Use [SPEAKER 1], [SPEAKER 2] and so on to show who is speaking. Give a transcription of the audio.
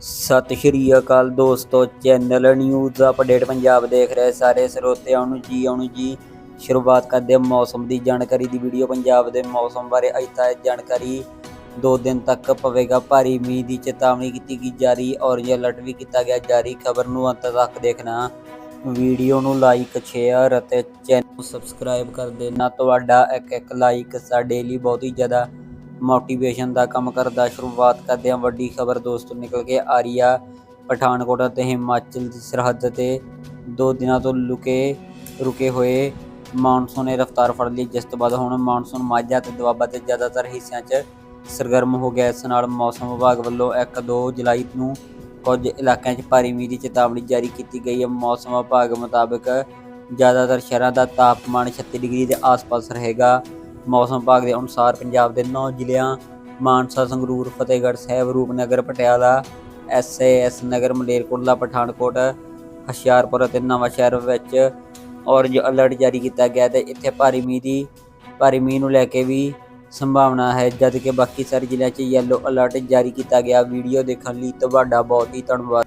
[SPEAKER 1] ਸਤਿ ਸ਼੍ਰੀ ਅਕਾਲ ਦੋਸਤੋ channel news update Punjab ਦੇਖ ਰਹੇ ਸਾਰੇ ਸਰੋਤਿਆਂ ਨੂੰ ਜੀ ਆਉਣ ਜੀ, ਸ਼ੁਰੂਆਤ ਕਰਦੇ ਹਾਂ ਮੌਸਮ ਦੀ ਜਾਣਕਾਰੀ ਦੀ ਵੀਡੀਓ ਪੰਜਾਬ ਦੇ ਮੌਸਮ ਬਾਰੇ। ਅੱਜ ਤੱਕ ਜਾਣਕਾਰੀ ਦੋ ਦਿਨ ਤੱਕ ਪਵੇਗਾ। ਭਾਰੀ ਮੀਂਹ ਦੀ ਚੇਤਾਵਨੀ ਕੀਤੀ ਗਈ ਜਾਰੀ ਔਰੇਂਜ ਅਲਰਟ ਵੀ ਕੀਤਾ ਗਿਆ ਜਾਰੀ, ਖਬਰ ਨੂੰ ਅੰਤ ਤੱਕ ਦੇਖਣਾ। ਵੀਡੀਓ ਨੂੰ ਲਾਈਕ ਸ਼ੇਅਰ ਅਤੇ ਚੈਨਲ ਨੂੰ ਸਬਸਕ੍ਰਾਈਬ ਕਰ ਦੇਣਾ। ਤੁਹਾਡਾ ਇੱਕ ਇੱਕ ਲਾਈਕ ਸਾਡੇ ਲਈ ਬਹੁਤ ਹੀ ਜ਼ਿਆਦਾ ਮੋਟੀਵੇਸ਼ਨ ਦਾ ਕੰਮ ਕਰਦਾ। ਸ਼ੁਰੂਆਤ ਕਰਦੇ ਹਾਂ ਵੱਡੀ ਖਬਰ ਦੋਸਤੋ ਨਿਕਲ ਕੇ ਆ ਰਹੀ ਆ ਪਠਾਨਕੋਟ ਅਤੇ ਹਿਮਾਚਲ ਦੀ ਸਰਹੱਦ ਤੇ ਦੋ ਦਿਨਾਂ ਤੋਂ ਲੁਕੇ, ਰੁਕੇ ਹੋਏ ਮੌਨਸੂਨ ਨੇ ਰਫ਼ਤਾਰ ਫੜ ਲਈ। ਜਿਸ ਤੋਂ ਬਾਅਦ ਹੁਣ ਮੌਨਸੂਨ ਮਾਝਾ ਤੇ ਦੁਆਬਾ ਦੇ ਜ਼ਿਆਦਾਤਰ ਹਿੱਸਿਆਂ 'ਚ ਸਰਗਰਮ ਹੋ ਗਿਆ। ਇਸ ਨਾਲ ਮੌਸਮ ਵਿਭਾਗ ਵੱਲੋਂ 1-2 ਜੁਲਾਈ ਨੂੰ ਕੁਝ ਇਲਾਕਿਆਂ 'ਚ ਭਾਰੀ ਮੀਂਹ ਦੀ ਚੇਤਾਵਨੀ ਜਾਰੀ ਕੀਤੀ ਗਈ ਹੈ। ਮੌਸਮ ਵਿਭਾਗ ਮੁਤਾਬਕ ਜ਼ਿਆਦਾਤਰ ਸ਼ਹਿਰਾਂ ਦਾ ਤਾਪਮਾਨ 36 ਡਿਗਰੀ ਦੇ ਆਸ-ਪਾਸ ਰਹੇਗਾ। ਮੌਸਮ ਵਿਭਾਗ ਦੇ ਅਨੁਸਾਰ ਪੰਜਾਬ ਦੇ 9 ਜ਼ਿਲ੍ਹਿਆਂ, ਮਾਨਸਾ, ਸੰਗਰੂਰ, ਫਤਿਹਗੜ੍ਹ ਸਾਹਿਬ, ਰੂਪਨਗਰ, ਪਟਿਆਲਾ ਐਸਏਐਸ ਨਗਰ ਮਲੇਰਕੋਟਲਾ ਪਠਾਨਕੋਟ, ਹੁਸ਼ਿਆਰਪੁਰ ਅਤੇ ਨਵਾਂਸ਼ਹਿਰ ਵਿੱਚ ਔਰੇਂਜ ਅਲਰਟ ਜਾਰੀ ਕੀਤਾ ਗਿਆ ਤੇ ਇੱਥੇ ਭਾਰੀ ਮੀਂਹ ਦੀ, ਭਾਰੀ ਮੀਂਹ ਨੂੰ ਲੈ ਕੇ ਵੀ ਸੰਭਾਵਨਾ ਹੈ ਜਦ ਕਿ ਬਾਕੀ ਸਾਰੇ ਜ਼ਿਲ੍ਹਿਆਂ 'ਚ ਯੈਲੋ ਅਲਰਟ ਜਾਰੀ ਕੀਤਾ ਗਿਆ। ਵੀਡੀਓ ਦੇਖਣ ਲਈ ਤੁਹਾਡਾ ਬਹੁਤ ਹੀ ਧੰਨਵਾਦ।